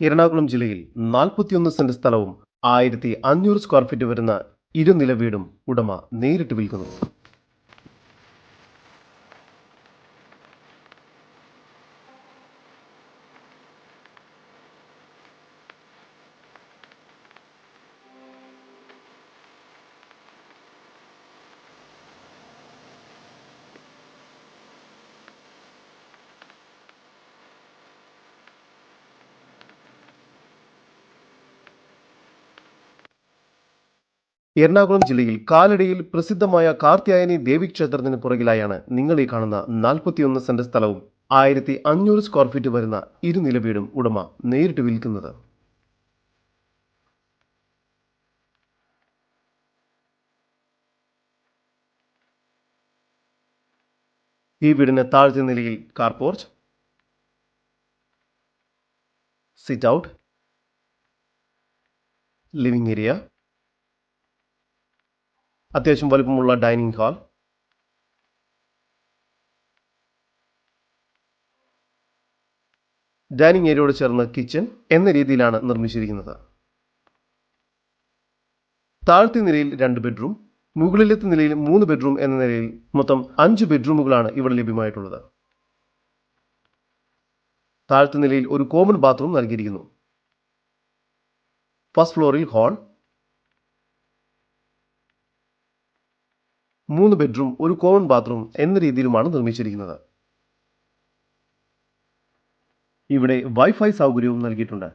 എറണാകുളം ജില്ലയിൽ നാൽപ്പത്തിയൊന്ന് സെന്റ് സ്ഥലവും ആയിരത്തി അഞ്ഞൂറ് സ്ക്വയർ ഫീറ്റ് വരുന്ന ഇരുനില വീടും ഉടമ നേരിട്ട് വിൽക്കുന്നു. എറണാകുളം ജില്ലയിൽ കാലടിയിൽ പ്രസിദ്ധമായ കാർത്യായനി ദേവീക്ഷേത്രത്തിന് പുറകിലായാണ് നിങ്ങൾ ഈ കാണുന്ന നാൽപ്പത്തിയൊന്ന് സെന്റ് സ്ഥലവും ആയിരത്തി അഞ്ഞൂറ് സ്ക്വയർ ഫീറ്റ് വരുന്ന ഇരുനില വീടും ഉടമ നേരിട്ട് വിൽക്കുന്നത്. ഈ വീടിന് താഴത്തെ നിലയിൽ car porch sit out living area അത്യാവശ്യം വലുപ്പമുള്ള ഡൈനിങ് ഹാൾ. ഡൈനിങ് ഏരിയയോട് ചേർന്ന് കിച്ചൺ എന്ന രീതിയിലാണ് നിർമ്മിച്ചിരിക്കുന്നത്. താഴത്തെ നിലയിൽ രണ്ട് ബെഡ്റൂം മുകളിലത്തെ നിലയിൽ മൂന്ന് ബെഡ്റൂം എന്ന നിലയിൽ മൊത്തം അഞ്ച് ബെഡ്റൂമുകളാണ് ഇവിടെ ലഭ്യമായിട്ടുള്ളത്. താഴത്തെ നിലയിൽ ഒരു കോമൺ ബാത്റൂം നൽകിയിരിക്കുന്നു. ഫസ്റ്റ് ഫ്ലോറിൽ ഹാൾ മൂന്ന് ബെഡ്റൂം ഒരു കോമൺ ബാത്റൂം എന്ന രീതിയിലുമാണ് നിർമ്മിച്ചിരിക്കുന്നത്. ഇവിടെ വൈഫൈ സൗകര്യവും നൽകിയിട്ടുണ്ട്.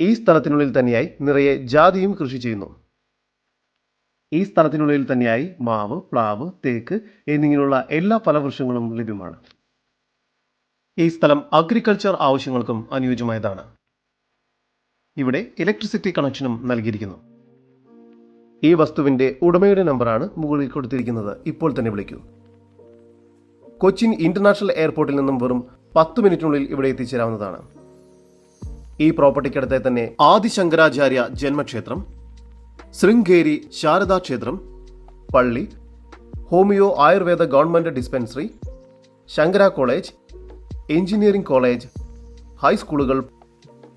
ഈ സ്ഥലത്തിനുള്ളിൽ തന്നെയായി നിറയെ ജാതിയും കൃഷി ചെയ്യുന്നു. ഈ സ്ഥലത്തിനുള്ളിൽ തന്നെയായി മാവ് പ്ലാവ് തേക്ക് എന്നിങ്ങനെയുള്ള എല്ലാ ഫലവൃക്ഷങ്ങളും ലഭ്യമാണ്. ഈ സ്ഥലം അഗ്രികൾച്ചർ ആവശ്യങ്ങൾക്കും അനുയോജ്യമായതാണ്. ഇവിടെ ഇലക്ട്രിസിറ്റി കണക്ഷനും നൽകിയിരിക്കുന്നു. ഈ വസ്തുവിന്റെ ഉടമയുടെ നമ്പറാണ് മുകളിൽ കൊടുത്തിരിക്കുന്നത്. ഇപ്പോൾ തന്നെ വിളിക്കൂ. കൊച്ചിൻ ഇന്റർനാഷണൽ എയർപോർട്ടിൽ നിന്നും വെറും പത്ത് മിനിറ്റിനുള്ളിൽ ഇവിടെ എത്തിച്ചേരാവുന്നതാണ്. ഈ പ്രോപ്പർട്ടിക്കടുത്തെ തന്നെ ആദിശങ്കരാചാര്യ ജന്മക്ഷേത്രം ശൃംഗേരി ശാരദാ ക്ഷേത്രം പള്ളി homeo ayurveda government dispensary Sankara college engineering college ഹൈസ്കൂളുകൾ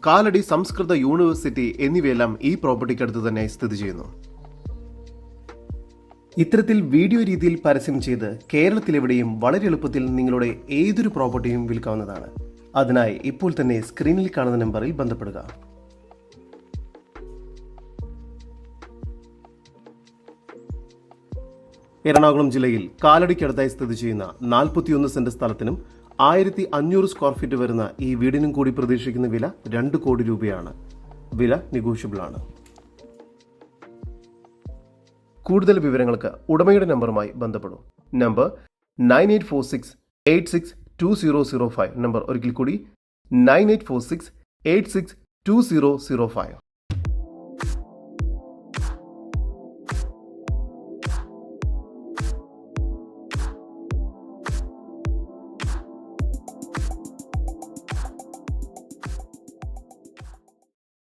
Kalady സംസ്കൃത യൂണിവേഴ്സിറ്റി എന്നിവയെല്ലാം ഈ പ്രോപ്പർട്ടിക്കടുത്ത് തന്നെ സ്ഥിതി ചെയ്യുന്നു. ഇത്തരത്തിൽ വീഡിയോ രീതിയിൽ പരസ്യം ചെയ്ത് കേരളത്തിലെവിടെയും വളരെ എളുപ്പത്തിൽ നിങ്ങളുടെ ഏതൊരു പ്രോപ്പർട്ടിയും വിൽക്കാവുന്നതാണ്. അതിനായി ഇപ്പോൾ തന്നെ സ്ക്രീനിൽ കാണുന്ന നമ്പറിൽ ബന്ധപ്പെടുക. എറണാകുളം ജില്ലയിൽ കാലടിക്കടുത്തായി സ്ഥിതി ചെയ്യുന്ന നാൽപ്പത്തിയൊന്ന് സെന്റ് സ്ഥലത്തിനും ആയിരത്തി അഞ്ഞൂറ് സ്ക്വയർ ഫീറ്റ് വരുന്ന ഈ വീടിനും കൂടി പ്രതീക്ഷിക്കുന്ന വില രണ്ട് കോടി രൂപയാണ്. വില നെഗോഷ്യബിൾ ആണ് കൂടുതൽ വിവരങ്ങൾക്ക് ഉടമയുടെ നമ്പറുമായി ബന്ധപ്പെടും. Number nine eight four six eight six two zero zero five. Number ഒരിക്കൽ കൂടി nine eight four six eight six two zero zero five.